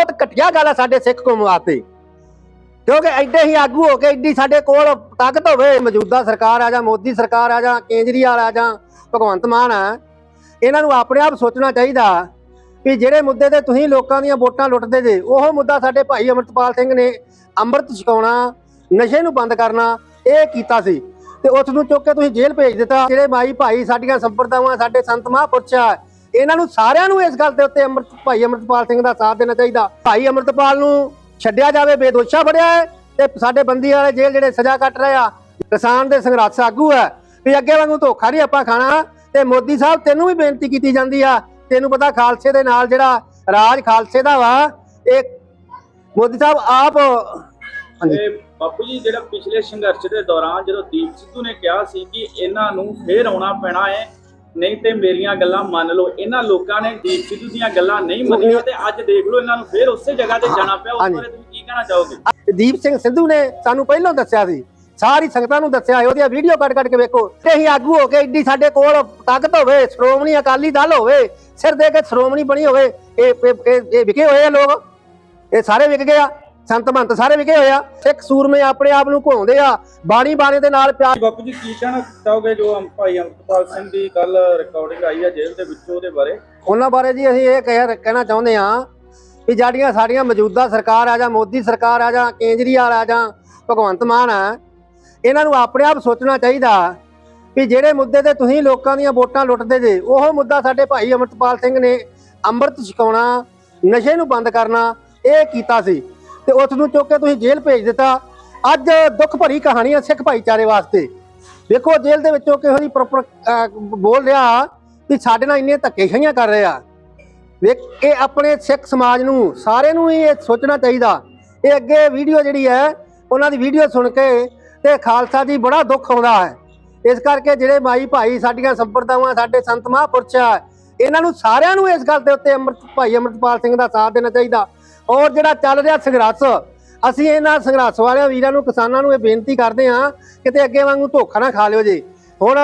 ਬਹੁਤ ਘਟੀਆ ਗੱਲ ਆ ਸਾਡੇ ਸਿੱਖ ਕੌਮ ਵਾਸਤੇ। ਕਿਉਂਕਿ ਐਡੇ ਹੀ ਆਗੂ ਹੋ ਕੇ ਐਡੀ ਸਾਡੇ ਕੋਲ ਤਾਕਤ ਹੋਵੇ, ਮੌਜੂਦਾ ਸਰਕਾਰ ਆ ਜਾਂ ਮੋਦੀ ਸਰਕਾਰ ਆ ਜਾਂ ਕੇਜਰੀਵਾਲ ਆ ਜਾਂ ਭਗਵੰਤ ਮਾਨ ਆ, ਇਹਨਾਂ ਨੂੰ ਆਪਣੇ ਆਪ ਸੋਚਣਾ ਚਾਹੀਦਾ ਵੀ ਜਿਹੜੇ ਮੁੱਦੇ ਤੇ ਤੁਸੀਂ ਲੋਕਾਂ ਦੀਆਂ ਵੋਟਾਂ ਲੁੱਟਦੇ ਜੇ, ਉਹ ਮੁੱਦਾ ਸਾਡੇ ਭਾਈ ਅਮਰਤਪਾਲ ਸਿੰਘ ਨੇ ਅੰਮ੍ਰਿਤ ਛਕਾਉਣਾ, ਨਸ਼ੇ ਨੂੰ ਬੰਦ ਕਰਨਾ, ਇਹ ਕੀਤਾ ਸੀ। ਤੇ ਉਸ ਨੂੰ ਚੁੱਕ ਕੇ ਤੁਸੀਂ ਜੇਲ੍ਹ ਭੇਜ ਦਿੱਤਾ। ਜਿਹੜੇ ਮਾਈ ਭਾਈ ਸਾਡੀਆਂ ਸੰਪਰਦਾਵਾਂ, ਸਾਡੇ ਸੰਤ ਮਹਾਂਪੁਰਸ਼ ਆ ਇਹਨਾਂ ਨੂੰ ਸਾਰਿਆਂ ਨੂੰ ਇਸ ਗੱਲ ਦੇ ਉੱਤੇ ਅੰਮ੍ਰਿਤ ਭਾਈ ਅਮਰਤਪਾਲ ਸਿੰਘ ਦਾ ਸਾਥ ਦੇਣਾ ਚਾਹੀਦਾ। ਭਾਈ ਅਮਰਤਪਾਲ ਨੂੰ ਛੱਡਿਆ ਜਾਵੇ, ਬੇਦੋਸ਼ਾ ਫੜਿਆ ਹੈ ਤੇ ਸਾਡੇ ਬੰਦੀ ਵਾਲੇ ਜੇਲ੍ਹ ਜਿਹੜੇ ਸਜ਼ਾ ਕੱਟ ਰਹੇ ਆ, ਕਿਸਾਨ ਦੇ ਸੰਘਰਸ਼ ਆਗੂ ਹੈ। ਵੀ ਅੱਗੇ ਵਾਂਗੂ ਧੋਖਾ ਨਹੀਂ ਆਪਾਂ ਖਾਣਾ ਤੇ ਮੋਦੀ ਸਾਹਿਬ ਤੈਨੂੰ ਵੀ ਬੇਨਤੀ ਕੀਤੀ ਜਾਂਦੀ ਆ। ਤੈਨੂੰ ਪਤਾ ਖਾਲਸੇ ਦੇ ਨਾਲ ਜਿਹੜਾ ਰਾਜ ਖਾਲਸੇ ਦਾ ਵਾ, ਇਹ ਮੋਦੀ ਸਾਹਿਬ ਆਪ ਹਾਂਜੀ। ਬਾਪੂ ਜੀ, ਜਿਹੜਾ ਪਿਛਲੇ ਸੰਘਰਸ਼ ਦੇ ਦੌਰਾਨ ਜਦੋਂ ਦੀਪ ਸਿੱਧੂ ਨੇ ਕਿਹਾ ਸੀ ਕਿ ਇਹਨਾਂ ਨੂੰ ਫੇਰ ਆਉਣਾ ਪੈਣਾ ਹੈ ਨਹੀਂ ਤੇ ਮੇਰੀਆਂ ਗੱਲਾਂ ਮੰਨ ਲਓ। ਇਹਨਾਂ ਲੋਕਾਂ ਨੇ ਦੀਪ ਸਿੱਧੂ ਦੀਆਂ ਗੱਲਾਂ ਨਹੀਂ ਮੰਨੀਆਂ ਤੇ ਅੱਜ ਦੇਖ ਲਓ ਇਹਨਾਂ ਨੂੰ ਫੇਰ ਉਸੇ ਜਗ੍ਹਾ ਤੇ ਜਾਣਾ ਪਿਆ। ਉਸ। ਬਾਰੇ ਤੁਸੀਂ ਕੀ ਕਹਿਣਾ ਚਾਹੋਗੇ? ਦੀਪ ਸਿੰਘ ਸਿੱਧੂ ਨੇ ਸਾਨੂੰ ਪਹਿਲਾਂ ਦੱਸਿਆ ਸੀ। ਸਾਰੀ ਸੰਗਤਾਂ ਨੂੰ ਦੱਸਿਆ ਉਹਦੀਆਂ ਵੀਡੀਓ ਕੱਢ ਕੱਢ ਕੇ ਵੇਖੋ। ਤੇ ਅਸੀਂ ਆਗੂ ਹੋ ਕੇ ਐਡੀ ਸਾਡੇ ਕੋਲ ਤਾਕਤ ਹੋਵੇ ਸ਼੍ਰੋਮਣੀ ਅਕਾਲੀ ਦਲ ਹੋਵੇ ਸਿਰ ਦੇ ਕੇ ਸ਼੍ਰੋਮਣੀ ਬਣੀ ਹੋਵੇ ਇਹ ਇਹ ਵਿਕੇ ਹੋਏ ਆ ਲੋਕ। ਇਹ ਸਾਰੇ ਵਿਕ ਗਏ ਆ। ਸੰਤ ਮੰਤ ਸਾਰੇ ਵਿਕੇ ਹੋਏ ਆ। ਸਿੱਖ ਸੂਰਮੇ ਆਪਣੇ ਆਪ ਨੂੰ ਘੁੰਮਦੇ ਆ। ਬਾਣੀ ਬਾਣੇ ਦੇ ਨਾਲ ਪਿਆਰ ਬਾਪੂ ਜੀ ਕੀ ਕਹਿਣਾ ਚਾਹੋਗੇ ਜੋ ਅਮ- ਭਾਈ ਅਮਰਪਾਲ ਸਿੰਘ ਦੀ ਕੱਲ ਰਿਕਾਰਡਿੰਗ ਆਈ ਹੈ ਜੇਲ੍ਹ ਦੇ ਵਿੱਚੋਂ ਉਹਦੇ ਬਾਰੇ? ਉਹਨਾਂ ਬਾਰੇ ਜੀ ਅਸੀਂ ਇਹ ਕਹਿ ਕਹਿਣਾ ਚਾਹੁੰਦੇ ਆ ਵੀ ਜਿਹੜੀਆਂ ਸਾਡੀਆਂ ਮੌਜੂਦਾ ਸਰਕਾਰ ਆ ਜਾਂ ਮੋਦੀ ਸਰਕਾਰ ਆ ਜਾਂ ਕੇਜਰੀਵਾਲ ਆ ਜਾਂ ਭਗਵੰਤ ਮਾਨ ਆ ਇਹਨਾਂ ਨੂੰ ਆਪਣੇ ਆਪ ਸੋਚਣਾ ਚਾਹੀਦਾ ਵੀ ਜਿਹੜੇ ਮੁੱਦੇ ਤੇ ਤੁਸੀਂ ਲੋਕਾਂ ਦੀਆਂ ਵੋਟਾਂ ਲੁੱਟਦੇ ਜੇ ਉਹ ਮੁੱਦਾ ਸਾਡੇ ਭਾਈ ਅਮਰਤਪਾਲ ਸਿੰਘ ਨੇ ਅੰਮ੍ਰਿਤ ਛਕਾਉਣਾ ਨਸ਼ੇ ਨੂੰ ਬੰਦ ਕਰਨਾ ਇਹ ਕੀਤਾ ਸੀ। ਤੇ ਉਸ ਨੂੰ ਚੁੱਕ ਕੇ ਤੁਸੀਂ ਜੇਲ੍ਹ ਭੇਜ ਦਿੱਤਾ। ਅੱਜ ਦੁੱਖ ਭਰੀ ਕਹਾਣੀ ਹੈ ਸਿੱਖ ਭਾਈਚਾਰੇ ਵਾਸਤੇ। ਵੇਖੋ ਜੇਲ੍ਹ ਦੇ ਵਿੱਚੋਂ ਕਿਹੋ ਜਿਹੀ ਪ੍ਰੋਪਰ ਬੋਲ ਰਿਹਾ ਵੀ ਸਾਡੇ ਨਾਲ ਇੰਨੇ ਧੱਕੇਸ਼ਾਹੀਆਂ ਕਰ ਰਹੇ ਆ। ਵੇਖ, ਇਹ ਆਪਣੇ ਸਿੱਖ ਸਮਾਜ ਨੂੰ, ਸਾਰਿਆਂ ਨੂੰ ਹੀ ਇਹ ਸੋਚਣਾ ਚਾਹੀਦਾ। ਇਹ ਅੱਗੇ ਵੀਡੀਓ ਜਿਹੜੀ ਹੈ, ਉਹਨਾਂ ਦੀ ਵੀਡੀਓ ਸੁਣ ਕੇ ਤੇ ਖਾਲਸਾ ਜੀ ਬੜਾ ਦੁੱਖ ਆਉਂਦਾ ਹੈ। ਇਸ ਕਰਕੇ ਜਿਹੜੇ ਮਾਈ ਭਾਈ ਸਾਡੀਆਂ ਸੰਪਰਦਾਵਾਂ, ਸਾਡੇ ਸੰਤ ਮਹਾਂਪੁਰਸ਼ ਆ, ਇਹਨਾਂ ਨੂੰ ਸਾਰਿਆਂ ਨੂੰ ਇਸ ਗੱਲ ਦੇ ਉੱਤੇ ਅੰਮ੍ਰਿਤ, ਭਾਈ ਅਮਰਤਪਾਲ ਸਿੰਘ ਦਾ ਸਾਥ ਦੇਣਾ ਚਾਹੀਦਾ। ਔਰ ਜਿਹੜਾ ਚੱਲ ਰਿਹਾ ਸੰਘਰਸ਼, ਅਸੀਂ ਇਹਨਾਂ ਸੰਘਰਸ਼ ਵਾਲਿਆਂ ਵੀਰਾਂ ਨੂੰ, ਕਿਸਾਨਾਂ ਨੂੰ ਇਹ ਬੇਨਤੀ ਕਰਦੇ ਹਾਂ ਕਿਤੇ ਅੱਗੇ ਵਾਂਗੂ ਧੋਖਾ ਨਾ ਖਾ ਲਿਓ ਜੀ। ਹੁਣ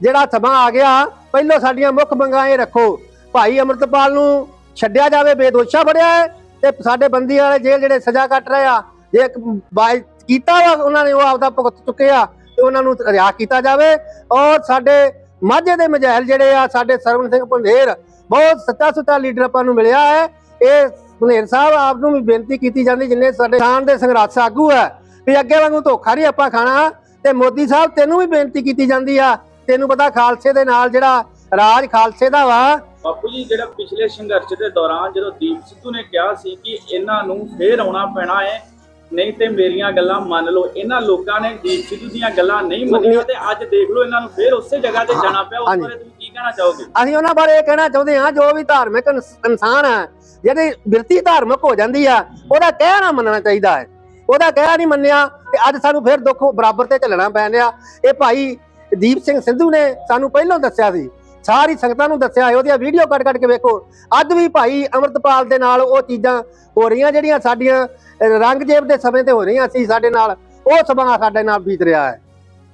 ਜਿਹੜਾ ਸਮਾਂ ਆ ਗਿਆ, ਪਹਿਲਾਂ ਸਾਡੀਆਂ ਮੁੱਖ ਮੰਗਾਂ ਇਹ ਰੱਖੋ। ਭਾਈ ਅਮਰਤਪਾਲ ਨੂੰ ਛੱਡਿਆ ਜਾਵੇ, ਬੇਦੋਸ਼ਾ ਫੜਿਆ ਹੈ ਤੇ ਸਾਡੇ ਬੰਦੀ ਵਾਲੇ ਜੇਲ੍ਹ ਜਿਹੜੇ ਸਜ਼ਾ ਕੱਟ ਰਹੇ ਆ, ਜੇ ਇੱਕ ਬਾਈ ਕੀਤਾ ਵਾ, ਉਹਨਾਂ ਨੇ ਉਹ ਆਪਦਾ ਭੁਗਤ ਚੁੱਕਿਆ ਆ, ਤੇ ਉਹਨਾਂ ਨੂੰ ਰਿਹਾ ਕੀਤਾ ਜਾਵੇ। ਔਰ ਸਾਡੇ ਮਾਝੇ ਦੇ ਮਜਹਿਲ ਜਿਹੜੇ ਆ, ਸਾਡੇ ਸਰਵਨ ਸਿੰਘ ਪੰਧੇਰ ਬਹੁਤ ਸੱਚਾ ਸੁੱਚਾ ਲੀਡਰ ਆਪਾਂ ਨੂੰ ਮਿਲਿਆ ਹੈ। ਇਹ ਪੰਧੇਰ ਸਾਹਿਬ ਆਪ ਨੂੰ ਵੀ ਬੇਨਤੀ ਕੀਤੀ ਜਾਂਦੀ ਜਿੰਨੇ ਸਾਡੇ ਕਿਸਾਨ ਦੇ ਸੰਘਰਸ਼ ਆਗੂ ਹੈ ਵੀ ਅੱਗੇ ਵਾਂਗੂ ਧੋਖਾ ਨਹੀਂ ਆਪਾਂ ਖਾਣਾ। ਤੇ ਮੋਦੀ ਸਾਹਿਬ ਤੈਨੂੰ ਵੀ ਬੇਨਤੀ ਕੀਤੀ ਜਾਂਦੀ ਆ। ਤੈਨੂੰ ਪਤਾ ਖਾਲਸੇ ਦੇ ਨਾਲ ਜਿਹੜਾ ਰਾਜ ਖਾਲਸੇ ਦਾ ਵਾ। ਬਾਪੂ ਜੀ ਜਿਹੜਾ ਪਿਛਲੇ ਸੰਘਰਸ਼ ਦੇ ਦੌਰਾਨ ਜਦੋਂ ਦੀਪ ਸਿੱਧੂ ਨੇ ਕਿਹਾ ਸੀ ਕਿ ਇਹਨਾਂ ਨੂੰ ਫੇਰ ਆਉਣਾ ਪੈਣਾ ਹੈ ਨਹੀਂ ਤੇ ਮੇਰੀਆਂ ਗੱਲਾਂ ਮੰਨ ਲਓ। ਇਹਨਾਂ ਲੋਕਾਂ ਨੇ ਦੀਪ ਸਿੱਧੂ ਦੀਆਂ ਗੱਲਾਂ ਨਹੀਂ ਮੰਨੀਆਂ ਤੇ ਅੱਜ ਦੇਖ ਲਓ ਇਹਨਾਂ ਨੂੰ ਫੇਰ ਉਸੇ ਜਗ੍ਹਾ ਤੇ ਜਾਣਾ ਪਿਆ। ਉਸ। ਬਾਰੇ ਤੁਸੀਂ ਕਹਿਣਾ ਚਾਹੋਗੇ? ਅਸੀਂ ਉਹਨਾਂ ਬਾਰੇ ਇਹ ਕਹਿਣਾ ਚਾਹੁੰਦੇ ਹਾਂ ਜੋ ਵੀ ਧਾਰਮਿਕ ਇਨਸਾਨ ਹੈ ਜਿਹੜੀ ਬਿਰਤੀ ਧਾਰਮਿਕ ਹੋ ਜਾਂਦੀ ਆ ਉਹਦਾ ਕਹਿ ਨਾ ਮੰਨਣਾ ਚਾਹੀਦਾ ਹੈ। ਉਹਦਾ ਕਹਿਆ ਨਹੀਂ ਮੰਨਿਆ ਤੇ ਅੱਜ ਸਾਨੂੰ ਫਿਰ ਦੁੱਖ ਬਰਾਬਰ ਤੇ ਚੱਲਣਾ ਪੈ ਰਿਹਾ। ਇਹ ਭਾਈ ਦੀਪ ਸਿੰਘ ਸਿੱਧੂ ਨੇ ਸਾਨੂੰ ਪਹਿਲਾਂ ਦੱਸਿਆ ਸੀ ਸਾਰੀ ਸੰਗਤਾਂ ਨੂੰ ਦੱਸਿਆ ਹੈ ਉਹਦੀਆਂ ਵੀਡੀਓ ਕੱਢ ਕੱਢ ਕੇ ਵੇਖੋ। ਅੱਜ ਵੀ ਭਾਈ ਅਮਰਤਪਾਲ ਦੇ ਨਾਲ ਉਹ ਚੀਜ਼ਾਂ ਹੋ ਰਹੀਆਂ ਜਿਹੜੀਆਂ ਸਾਡੀਆਂ ਅਹ, ਰੰਗਜੇਬ ਦੇ ਸਮੇਂ ਤੇ ਹੋ ਰਹੀਆਂ ਸੀ ਸਾਡੇ ਨਾਲ ਉਹ ਸਮਾਂ ਸਾਡੇ ਨਾਲ ਬੀਤ ਰਿਹਾ ਹੈ।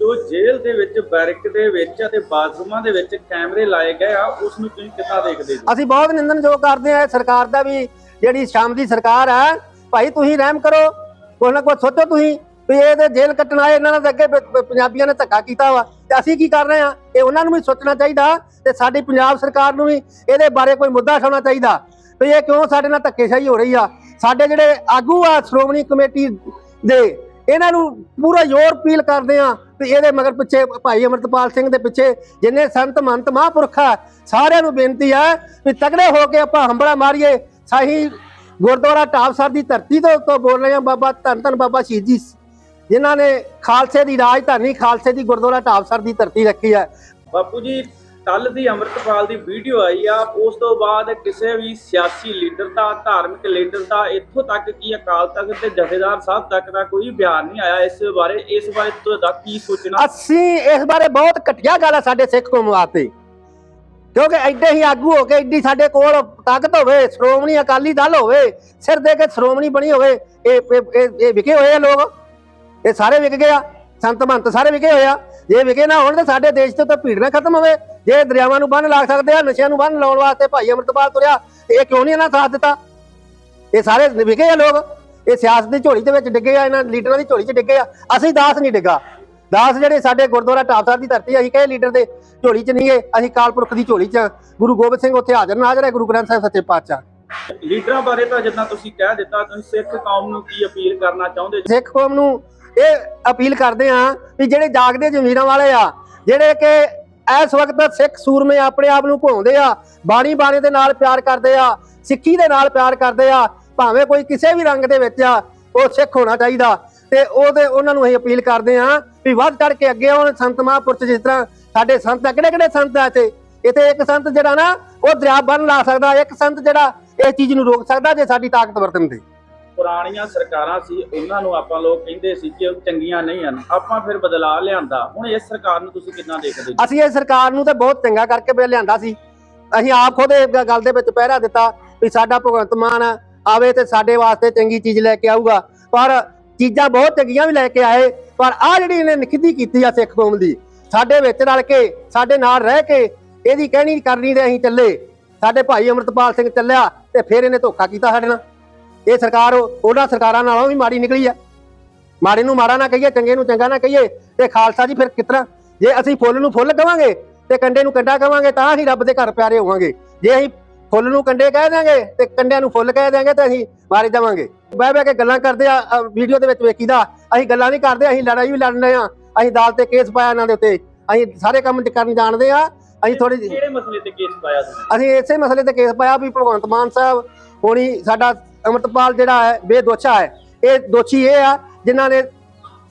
ਜੋ ਜੇਲ੍ਹ ਦੇ ਵਿੱਚ, ਬੈਰਕ ਦੇ ਵਿੱਚ ਅਤੇ ਬਾਥਰੂਮਾਂ ਦੇ ਵਿੱਚ ਕੈਮਰੇ ਲਾਏ ਗਏ ਆ, ਉਸ ਨੂੰ ਤੁਸੀਂ ਕਿੱਦਾਂ ਦੇਖਦੇ ਹੋ? ਅਸੀਂ ਬਹੁਤ ਨਿੰਦਨਯੋਗ ਕਰਦੇ ਆ ਸਰਕਾਰ ਦਾ ਵੀ, ਜਿਹੜੀ ਸ਼ਾਮ ਦੀ ਸਰਕਾਰ ਹੈ ਭਾਈ ਤੁਸੀਂ ਰਹਿਮ ਕਰੋ ਕੋਈ ਨਾ ਕੋਈ ਸੋਚੋ ਤੁਸੀਂ, ਵੀ ਇਹ ਤੇ ਜੇਲ੍ਹ ਕੱਟਣ ਆਏ, ਇਹਨਾਂ ਨੇ ਅੱਗੇ ਪੰਜਾਬੀਆਂ ਨੇ ਧੱਕਾ ਕੀਤਾ ਵਾ, ਤੇ ਅਸੀਂ ਕੀ ਕਰ ਰਹੇ ਆ ਇਹ ਉਹਨਾਂ ਨੂੰ ਵੀ ਸੋਚਣਾ ਚਾਹੀਦਾ, ਤੇ ਸਾਡੀ ਪੰਜਾਬ ਸਰਕਾਰ ਨੂੰ ਵੀ ਇਹਦੇ ਬਾਰੇ ਕੋਈ ਮੁੱਦਾ ਉਠਾਉਣਾ ਚਾਹੀਦਾ, ਵੀ ਇਹ ਕਿਉਂ ਸਾਡੇ ਨਾਲ ਧੱਕੇਸ਼ਾਹੀ ਹੋ ਰਹੀ ਆ? ਸਾਡੇ ਜਿਹੜੇ ਆਗੂ ਆ, ਸ਼੍ਰੋਮਣੀ ਕਮੇਟੀ ਦੇ, ਇਹਨਾਂ ਨੂੰ ਪੂਰਾ ਜ਼ੋਰ ਅਪੀਲ ਕਰਦੇ ਆ ਵੀ ਇਹਦੇ ਮਗਰ ਪਿੱਛੇ ਭਾਈ ਅਮਰਤਪਾਲ ਸਿੰਘ ਦੇ ਪਿੱਛੇ ਜਿੰਨੇ ਸੰਤ ਮੰਤ ਮਹਾਂਪੁਰਖ ਸਾਰਿਆਂ ਨੂੰ ਬੇਨਤੀ ਹੈ ਵੀ ਤਗੜੇ ਹੋ ਕੇ ਆਪਾਂ ਹੰਬੜਾ ਮਾਰੀਏ। ਸਾਹੀ ਗੁਰਦੁਆਰਾ ਟਾਪਸਰ ਦੀ ਧਰਤੀ ਤੋਂ ਤੋਂ ਬੋਲ ਰਹੇ ਹਾਂ ਬਾਬਾ ਧੰਨ ਧੰਨ ਬਾਬਾ ਸ਼ਹੀਦ ਜੀ। ਜਿਨ੍ਹਾਂ ਨੇ ਖਾਲਸੇ ਦੀ ਰਾਜਧਾਨੀ, ਖਾਲਸੇ ਦੀ ਗੁਰਦੁਆਰਾ ਢਾਬਸਰ ਦੀ ਧਰਤੀ ਰੱਖੀ ਹੈ ਬਾਪੂ ਜੀ ਕੱਲ ਦੀ ਅੰਮ੍ਰਿਤਪਾਲ ਦੀ ਵੀਡੀਓ ਆਈ ਆ, ਉਸ ਤੋਂ ਬਾਅਦ ਕਿਸੇ ਵੀ ਸਿਆਸੀ ਲੀਡਰ ਦਾ, ਧਾਰਮਿਕ ਲੀਡਰ ਦਾ ਇੱਥੋਂ ਤੱਕ ਕਿ ਅਕਾਲ ਤਖਤ ਤੇ ਜਥੇਦਾਰ ਸਾਹਿਬ ਤੱਕ ਦਾ ਕੋਈ ਬਿਆਨ ਨਹੀਂ ਆਇਆ ਇਸ ਬਾਰੇ ਇਸ ਬਾਰੇ ਤੁਹਾਡਾ ਕੀ ਸੋਚਣਾ? ਅਸੀਂ ਇਸ ਬਾਰੇ ਬਹੁਤ ਘਟੀਆ ਗੱਲ ਹੈ ਸਾਡੇ ਸਿੱਖ ਕੌਮ ਵਾਸਤੇ। ਕਿਉਂਕਿ ਐਡੇ ਹੀ ਆਗੂ ਹੋ ਕੇ ਐਡੀ ਸਾਡੇ ਕੋਲ ਤਾਕਤ ਹੋਵੇ, ਸ਼੍ਰੋਮਣੀ ਅਕਾਲੀ ਦਲ ਹੋਵੇ, ਸਿਰ ਦੇ ਕੇ ਸ਼੍ਰੋਮਣੀ ਬਣੀ ਹੋਵੇ, ਇਹ ਇਹ ਇਹ ਵਿਕੇ ਹੋਏ ਆ ਲੋਕ। ਇਹ ਸਾਰੇ ਵਿਕ ਗਏ ਆ, ਸੰਤ ਮੰਤ ਸਾਰੇ ਵਿਕੇ ਹੋਏ ਆ। ਜੇ ਵਿਕੇ ਨਾ ਹੋਣ ਤਾਂ ਸਾਡੇ ਦੇਸ਼ ਤੋਂ ਤਾਂ ਭੀੜ ਨਾ ਖਤਮ ਹੋਵੇ। ਜੇ ਦਰਿਆਵਾਂ ਨੂੰ ਬੰਨ ਲਾ ਸਕਦੇ ਆ ਨਸ਼ਿਆਂ ਨੂੰ ਬੰਨ ਲਾਉਣ ਵਾਸਤੇ ਭਾਈ ਅਮਰਤਪਾਲ ਤੁਰਿਆ ਇਹ ਕਿਉਂ ਨਹੀਂ ਇਹਨਾਂ ਸਾਥ ਦਿੱਤਾ? ਇਹ ਸਾਰੇ ਆ ਲੋਕ। ਇਹ ਸਿਆਸਤ ਦੀ ਝੋਲੀ ਦੇ ਵਿੱਚ ਡਿੱਗੇ ਆ ਇਹਨਾਂ ਲੀਡਰਾਂ ਦੀ ਝੋਲੀ 'ਚ ਡਿੱਗੇ ਆ। ਅਸੀਂ ਦਾਸ ਨਹੀਂ ਡਿੱਗਾ। ਦਾਸ ਜਿਹੜੇ ਸਾਡੇ ਗੁਰਦੁਆਰਾ ਟਾਪਸਰ ਦੀ ਧਰਤੀ ਅਸੀਂ ਕਹੇ ਲੀਡਰ ਦੇ ਝੋਲੀ 'ਚ ਨਹੀਂ ਗਏ? ਅਸੀਂ ਕਾਲਪੁਰਖ ਦੀ ਝੋਲੀ 'ਚ। ਗੁਰੂ ਗੋਬਿੰਦ ਸਿੰਘ ਉੱਥੇ ਹਾਜ਼ਰ ਨਾਜ਼ਰ ਹੈ ਗੁਰੂ ਗ੍ਰੰਥ ਸਾਹਿਬ ਸੱਚੇ ਪਾਤਸ਼ਾਹ। ਲੀਡਰਾਂ ਬਾਰੇ ਤਾਂ ਜਿੱਦਾਂ ਤੁਸੀਂ ਕਹਿ ਦਿੱਤਾ ਤੁਸੀਂ ਸਿੱਖ ਕੌਮ ਨੂੰ ਕੀ ਅਪੀਲ ਕਰਨਾ ਚਾਹੁੰਦੇ? ਸਿੱਖ ਕੌਮ ਨੂੰ ਇਹ ਅਪੀਲ ਕਰਦੇ ਆ ਵੀ ਜਿਹੜੇ ਜਾਗਦੇ ਜ਼ਮੀਰਾਂ ਵਾਲੇ ਆ ਜਿਹੜੇ ਕਿ ਇਸ ਵਕਤ ਸਿੱਖ ਸੂਰਮੇ ਆਪਣੇ ਆਪ ਨੂੰ ਭੁਲਾਉਂਦੇ ਆ, ਬਾਣੀ ਬਾਣੇ ਦੇ ਨਾਲ ਪਿਆਰ ਕਰਦੇ ਆ, ਸਿੱਖੀ ਦੇ ਨਾਲ ਪਿਆਰ ਕਰਦੇ ਆ, ਭਾਵੇਂ ਕੋਈ ਕਿਸੇ ਵੀ ਰੰਗ ਦੇ ਵਿੱਚ ਆ, ਉਹ ਸਿੱਖ ਹੋਣਾ ਚਾਹੀਦਾ। ਤੇ ਉਹਦੇ, ਉਹਨਾਂ ਨੂੰ ਅਸੀਂ ਅਪੀਲ ਕਰਦੇ ਆ ਵੀ ਵੱਧ ਚੜ ਕੇ ਅੱਗੇ ਆਉਣ। ਸੰਤ ਮਹਾਂਪੁਰਸ਼ ਜਿਸ ਤਰ੍ਹਾਂ ਸਾਡੇ ਸੰਤ ਆ ਕਿਹੜੇ ਕਿਹੜੇ ਸੰਤ ਆ ਇੱਥੇ? ਇੱਥੇ ਇੱਕ ਸੰਤ ਜਿਹੜਾ ਨਾ, ਉਹ ਦਰਿਆ ਬੰਨ ਲਾ ਸਕਦਾ, ਇੱਕ ਸੰਤ ਜਿਹੜਾ ਇਸ ਚੀਜ਼ ਨੂੰ ਰੋਕ ਸਕਦਾ ਜੇ ਸਾਡੀ ਤਾਕਤ ਵਰਤਣ ਤੇ। ਪੁਰਾਣੀਆਂ ਸਰਕਾਰਾਂ ਸੀ, ਉਹਨਾਂ ਨੂੰ ਆਪਾਂ ਲੋਕ ਕਹਿੰਦੇ ਸੀ ਕਿ ਉਹ ਚੰਗੀਆਂ ਨਹੀਂ ਹਨ। ਆਪਾਂ ਫਿਰ ਬਦਲਾਅ ਲਿਆਂਦਾ। ਹੁਣ ਇਸ ਸਰਕਾਰ ਨੂੰ ਤੁਸੀਂ ਕਿੱਦਾਂ ਦੇਖਦੇ ਜੀ? ਅਸੀਂ ਇਹ ਸਰਕਾਰ ਨੂੰ ਤਾਂ ਬਹੁਤ ਚੰਗਾ ਕਰਕੇ ਬਿੱਲ ਲਿਆਂਦਾ ਸੀ। ਅਸੀਂ ਆਪ ਖੁਦ ਇਹ ਗੱਲ ਦੇ ਵਿੱਚ ਪਹਿਰਾ ਦਿੱਤਾ ਵੀ ਸਾਡਾ ਭਗਵੰਤ ਮਾਨ ਆਵੇ ਤੇ ਸਾਡੇ ਵਾਸਤੇ ਚੰਗੀ ਚੀਜ਼ ਲੈ ਕੇ ਆਊਗਾ। ਪਰ ਚੀਜ਼ਾਂ ਬਹੁਤ ਚੰਗੀਆਂ ਵੀ ਲੈ ਕੇ ਆਏ, ਪਰ ਆ ਜਿਹੜੀ ਇਹਨੇ ਨਿਖਿੱਧੀ ਕੀਤੀ ਆ ਸਿੱਖ ਕੌਮ ਦੀ, ਸਾਡੇ ਵਿੱਚ ਰਲ ਕੇ, ਸਾਡੇ ਨਾਲ ਰਹਿ ਕੇ ਇਹਦੀ ਕਹਿਣੀ ਕਰਨੀ ਦੇ ਅਸੀਂ ਚੱਲੇ। ਸਾਡੇ ਭਾਈ ਅਮਰਤਪਾਲ ਸਿੰਘ ਚੱਲਿਆ ਤੇ ਫਿਰ ਇਹਨੇ ਧੋਖਾ ਕੀਤਾ ਸਾਡੇ ਨਾਲ। ਇਹ ਸਰਕਾਰ ਉਹ- ਉਹਨਾਂ ਸਰਕਾਰਾਂ ਨਾਲੋਂ ਵੀ ਮਾੜੀ ਨਿਕਲੀ ਆ। ਮਾੜੇ ਨੂੰ ਮਾੜਾ ਨਾ ਕਹੀਏ ਚੰਗੇ ਨੂੰ ਚੰਗਾ ਨਾ ਕਹੀਏ ਤੇ ਖਾਲਸਾ ਜੀ ਫਿਰ ਕਿਤਨਾ ਜੇ ਅਸੀਂ ਫੁੱਲ ਨੂੰ ਫੁੱਲ ਕਵਾਂਗੇ ਤੇ ਕੰਡੇ ਨੂੰ ਕੰਡਾ ਕਵਾਂਗੇ ਤਾਂ ਅਸੀਂ ਰੱਬ ਦੇ ਘਰ ਪਿਆਰੇ ਹੋਵਾਂਗੇ। ਜੇ ਅਸੀਂ ਫੁੱਲ ਨੂੰ ਕੰਡੇ ਕਹਿ ਦਾਂਗੇ ਤੇ ਕੰਡਿਆਂ ਨੂੰ ਫੁੱਲ ਕਹਿ ਦਾਂਗੇ ਤੇ ਅਸੀਂ ਮਾਰੇ ਜਾਵਾਂਗੇ ਬਹਿ ਬਹਿ ਕੇ ਗੱਲਾਂ ਕਰਦੇ ਆ ਵੀਡੀਓ ਦੇ ਵਿੱਚ ਵੇਖੀਦਾ ਅਸੀਂ ਗੱਲਾਂ ਨਹੀਂ ਕਰਦੇ ਅਸੀਂ ਲੜਾਈ ਵੀ ਲੜਨੇ ਆ ਅਸੀਂ ਅਦਾਲਤ ਤੇ ਕੇਸ ਪਾਇਆ ਇਹਨਾਂ ਦੇ ਉੱਤੇ। ਅਸੀਂ ਸਾਰੇ ਕੰਮ ਕਰਨ ਜਾਣਦੇ ਆ ਅਸੀਂ ਥੋੜੀ ਕਿਹੜੇ ਮਸਲੇ ਤੇ ਕੇਸ ਪਾਇਆ ਅਸੀਂ ਇਸੇ ਮਸਲੇ ਤੇ ਕੇਸ ਪਾਇਆ ਵੀ ਭਗਵੰਤ ਮਾਨ ਸਾਹਿਬ ਹੋਣੀ ਸਾਡਾ ਅਮਰਤਪਾਲ ਜਿਹੜਾ ਹੈ ਬੇਦੋਸ਼ਾ ਹੈ। ਇਹ ਦੋਸ਼ੀ ਇਹ ਆ ਜਿਨ੍ਹਾਂ ਨੇ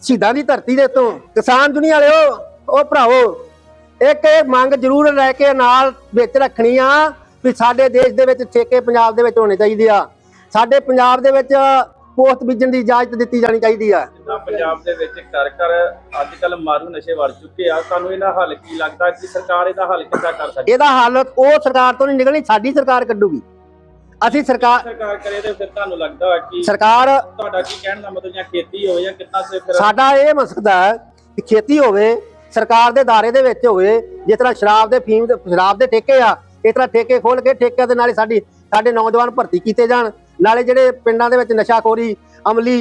ਸ਼ਹੀਦਾਂ ਦੀ ਧਰਤੀ ਦੇ ਤੋਂ ਕਿਸਾਨ ਦੁਨੀਆ ਵਾਲਿਓ ਉਹ ਭਰਾਵੋ ਇੱਕ ਇਹ ਮੰਗ ਜ਼ਰੂਰ ਲੈ ਕੇ ਨਾਲ ਵਿੱਚ ਰੱਖਣੀ ਆ ਵੀ ਸਾਡੇ ਦੇਸ਼ ਦੇ ਵਿੱਚ ਠੇਕੇ ਪੰਜਾਬ ਦੇ ਵਿੱਚ ਹੋਣੇ ਚਾਹੀਦੇ ਆ। ਸਾਡੇ ਪੰਜਾਬ ਦੇ ਵਿੱਚ ਪੋਸਟ ਬੀਜਣ ਦੀ ਇਜਾਜ਼ਤ ਦਿੱਤੀ ਜਾਣੀ ਚਾਹੀਦੀ ਆ। ਜਿੱਦਾਂ ਪੰਜਾਬ ਦੇ ਵਿੱਚ ਕਰ ਕਰ ਅੱਜ ਕੱਲ ਮਾਰੂ ਨਸ਼ੇ ਵੜ ਚੁੱਕੇ ਆ ਤੁਹਾਨੂੰ ਇਹਦਾ ਹੱਲ ਕੀ ਲੱਗਦਾ? ਕਿ ਸਰਕਾਰ ਇਹਦਾ ਹੱਲ ਕਿੱਦਾਂ ਕਰ ਸਕਦੀ? ਇਹਦਾ ਹੱਲ ਉਹ ਸਰਕਾਰ ਤੋਂ ਨਹੀਂ ਨਿਕਲਣੀ ਸਾਡੀ ਸਰਕਾਰ ਕੱਢੂਗੀ। ਅਸੀਂ ਸਰਕਾਰ ਸਰਕਾਰ ਕਰੇ ਤੇ ਫਿਰ ਤੁਹਾਨੂੰ ਲੱਗਦਾ ਕਿ ਸਰਕਾਰ ਤੁਹਾਡਾ ਕੀ ਕਹਿਣ ਦਾ ਮਤਲਬ ਜਾਂ ਖੇਤੀ ਹੋਵੇ ਜਾਂ ਕਿੱਦਾਂ ਸੇ ਫਿਰ ਸਾਡਾ ਇਹ ਮਕਸਦ ਹੈ ਕਿ ਖੇਤੀ ਹੋਵੇ ਸਰਕਾਰ ਦੇ ਦਾਇਰੇ ਦੇ ਵਿੱਚ ਹੋਵੇ ਜਿਸ ਤਰ੍ਹਾਂ ਸ਼ਰਾਬ ਦੇ ਫੀਮ ਦੇ ਸ਼ਰਾਬ ਦੇ ਠੇਕੇ ਆ ਇਸ ਤਰ੍ਹਾਂ ਠੇਕੇ ਖੋਲ ਕੇ ਠੇਕਿਆਂ ਦੇ ਨਾਲੇ ਸਾਡੀ ਸਾਡੇ ਨੌਜਵਾਨ ਭਰਤੀ ਕੀਤੇ ਜਾਣ। ਨਾਲੇ ਜਿਹੜੇ ਪਿੰਡਾਂ ਦੇ ਵਿੱਚ ਨਸ਼ਾਖੋਰੀ ਅਮਲੀ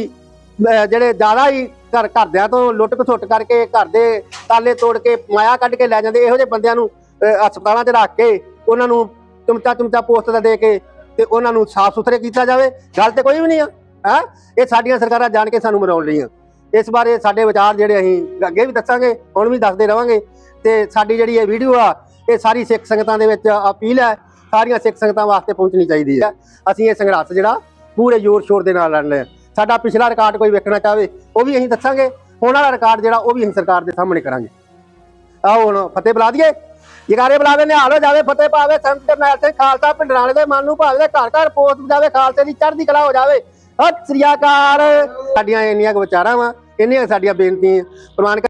ਜਿਹੜੇ ਜ਼ਿਆਦਾ ਹੀ ਘਰ ਘਰਦਿਆਂ ਤੋਂ ਲੁੱਟ ਖਸੁੱਟ ਕਰਕੇ ਘਰ ਦੇ ਤਾਲੇ ਤੋੜ ਕੇ ਮਾਇਆ ਕੱਢ ਕੇ ਲੈ ਜਾਂਦੇ ਇਹੋ ਜਿਹੇ ਬੰਦਿਆਂ ਨੂੰ ਹਸਪਤਾਲਾਂ 'ਚ ਰੱਖ ਕੇ ਉਹਨਾਂ ਨੂੰ ਚਮਚਾ ਚਮਚਾ ਪੋਸਟ ਦਾ ਦੇ ਕੇ ਤੇ ਉਹਨਾਂ ਨੂੰ ਸਾਫ਼ ਸੁਥਰੇ ਕੀਤਾ ਜਾਵੇ, ਗੱਲ ਤੇ ਕੋਈ ਵੀ ਨਹੀਂ ਆ, ਹੈ? ਇਹ ਸਾਡੀਆਂ ਸਰਕਾਰਾਂ ਜਾਣ ਕੇ ਸਾਨੂੰ ਮਨਾਉਣ ਰਹੀਆਂ। ਇਸ ਬਾਰੇ ਸਾਡੇ ਵਿਚਾਰ ਜਿਹੜੇ ਅਸੀਂ ਅੱਗੇ ਵੀ ਦੱਸਾਂਗੇ, ਹੁਣ ਵੀ ਦੱਸਦੇ ਰਵਾਂਗੇ। ਤੇ ਸਾਡੀ ਜਿਹੜੀ ਇਹ ਵੀਡੀਓ ਆ, ਇਹ ਸਾਰੀ ਸਿੱਖ ਸੰਗਤਾਂ ਦੇ ਵਿੱਚ ਅਪੀਲ ਹੈ, ਸਾਰੀਆਂ ਸਿੱਖ ਸੰਗਤਾਂ ਵਾਸਤੇ ਪਹੁੰਚਣੀ ਚਾਹੀਦੀ ਹੈ। ਅਸੀਂ ਇਹ ਸੰਘਰਸ਼ ਜਿਹੜਾ ਪੂਰੇ ਜ਼ੋਰ ਸ਼ੋਰ ਦੇ ਨਾਲ ਲੜਨਾ ਹੈ। ਸਾਡਾ ਪਿਛਲਾ ਰਿਕਾਰਡ ਕੋਈ ਵੇਖਣਾ ਚਾਹਵੇ, ਉਹ ਵੀ ਅਸੀਂ ਦੱਸਾਂਗੇ। ਹੁਣ ਵਾਲਾ ਰਿਕਾਰਡ ਜਿਹੜਾ, ਉਹ ਵੀ ਅਸੀਂ ਸਰਕਾਰ ਦੇ ਸਾਹਮਣੇ ਕਰਾਂਗੇ। ਆਓ ਹੁਣ ਫਤਿਹ ਬੁਲਾ ਦਈਏ। ਜਗਾਰੇ ਬੁਲਾਵੇ ਨਿਹਾਲ ਹੋ ਜਾਵੇ ਫਤਿਹ ਪਾਵੇ ਸੰਤ ਕਰਨੈਲ ਸਿੰਘ ਖਾਲਸਾ ਵਾਲੇ ਦੇ ਮਨ ਨੂੰ ਭਾਵੇ ਘਰ ਘਰ ਪੋਸਟ ਜਾਵੇ, ਖਾਲਸੇ ਦੀ ਚੜ੍ਹਦੀ ਕਲਾ ਹੋ ਜਾਵੇ। ਸਤਿ ਸ੍ਰੀ ਅਕਾਲ। ਸਾਡੀਆਂ ਇੰਨੀਆਂ ਕੁ ਵਿਚਾਰਾਂ ਵਾ, ਇੰਨੀਆਂ ਕੁ ਸਾਡੀਆਂ ਬੇਨਤੀਆਂ। ਪ੍ਰਮਾਣ